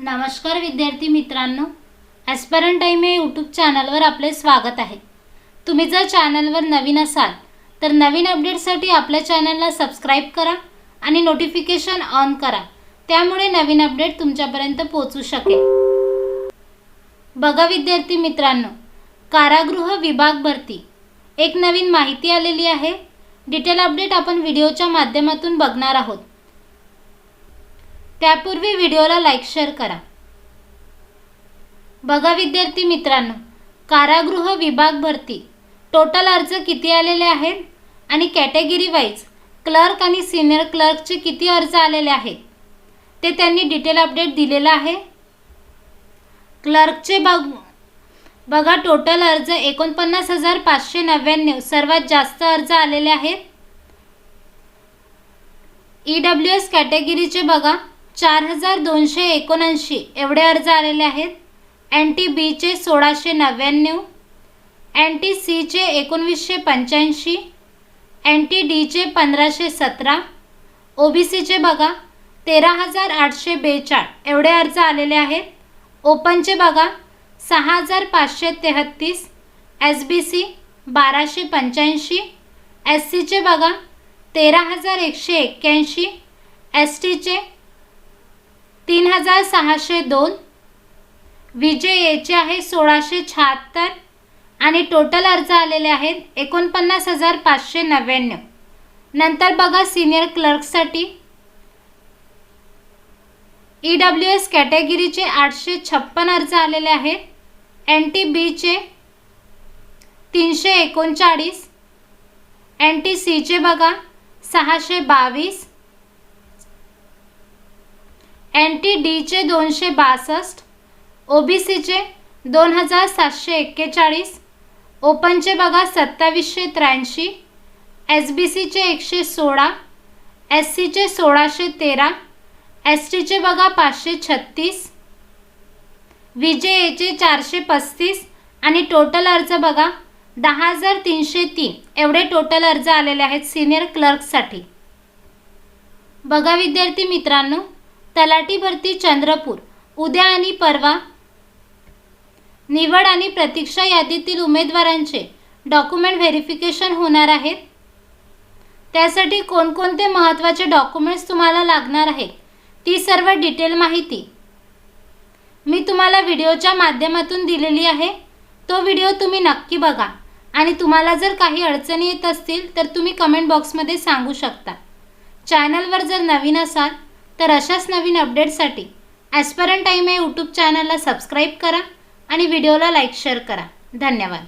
नमस्कार विद्यार्थी मित्रांनो ॲस्परंट टाईम या यूट्यूब चॅनलवर आपले स्वागत आहे. तुम्ही जर चॅनलवर नवीन असाल तर नवीन अपडेटसाठी आपल्या चॅनलला सबस्क्राईब करा आणि नोटिफिकेशन ऑन करा. त्यामुळे नवीन अपडेट तुमच्यापर्यंत पोहोचू शकेल. बघा विद्यार्थी मित्रांनो कारागृह विभाग भरती. एक नवीन माहिती आलेली आहे. डिटेल अपडेट आपण व्हिडिओच्या माध्यमातून बघणार आहोत. त्यापूर्वी व्हिडिओला लाईक शेअर करा. बघा विद्यार्थी मित्रांनो कारागृह विभाग भरती. टोटल अर्ज किती आलेले आहेत? आणि कॅटेगरी वाईज क्लर्क आणि सिनियर क्लर्कचे किती अर्ज आलेले आहेत? ते त्यांनी डिटेल अपडेट दिलेलं आहे. क्लर्कचे बघ बघा टोटल अर्ज एकोणपन्नास हजार पाचशे नव्याण्णव सर्वात जास्त अर्ज आलेले आहेत. ई डब्ल्यू एस कॅटेगरीचे बघा चार हजार दोनशे एकोणऐंशी एवढे अर्ज आलेले आहेत. एन टी बीचे सोळाशे नव्याण्णव एन टी सीचे एकोणवीसशे पंच्याऐंशी एन टी डीचे पंधराशे सतरा ओ बी सीचे बघा तेरा हजार आठशे बेचाळ एवढे अर्ज आलेले आहेत. ओपनचे बघा सहा हजार पाचशे तेहत्तीस एस बी सी बाराशे पंच्याऐंशी एस सीचे बघा तेरा हजार एकशे एक्क्याऐंशी एस टीचे तीन हजार सहाशे दोन. विजय एचे आहे सोळाशे शहात्तर आणि टोटल अर्ज आलेले आहेत एकोणपन्नास हजार पाचशे नव्याण्णव. नंतर बघा सिनियर क्लर्कसाठी ई डब्ल्यू एस कॅटेगरीचे आठशे छप्पन अर्ज आलेले आहेत. एन टी बीचे तीनशे एकोणचाळीस. एन टी सीचे बघा सहाशे बावीस. एन टी डीचे दोनशे बासष्ट ओ बी सीचे दोन हजार सातशे एक्केचाळीस ओपनचे बघा सत्तावीसशे त्र्याऐंशी एस बी सीचे एकशे सोळा एस सीचे सोळाशे तेरा एस टीचे बघा पाचशे छत्तीस विजे एचे चारशे पस्तीस आणि टोटल अर्ज बघा दहा हजार तीनशे तीन. एवढे टोटल अर्ज आलेले आहेत सिनियर क्लर्कसाठी बघा विद्यार्थी मित्रांनो तलाठी भरती चंद्रपूर. उद्या आणि परवा निवड आणि प्रतीक्षा यादीतील उमेदवारांचे डॉक्युमेंट व्हेरिफिकेशन होणार आहेत. त्यासाठी कोणकोणते महत्त्वाचे डॉक्युमेंट्स तुम्हाला लागणार आहेत ती सर्व डिटेल माहिती मी तुम्हाला व्हिडिओच्या माध्यमातून दिलेली आहे. तो व्हिडिओ तुम्ही नक्की बघा आणि तुम्हाला जर काही अडचणी येत असतील तर तुम्ही कमेंट बॉक्समध्ये सांगू शकता. चॅनलवर जर नवीन असाल तर अशाच नवीन अपडेटसाठी ॲस्परंट टाईम या यूट्यूब चॅनलला सबस्क्राईब करा आणि व्हिडिओला लाईक शेअर करा. धन्यवाद.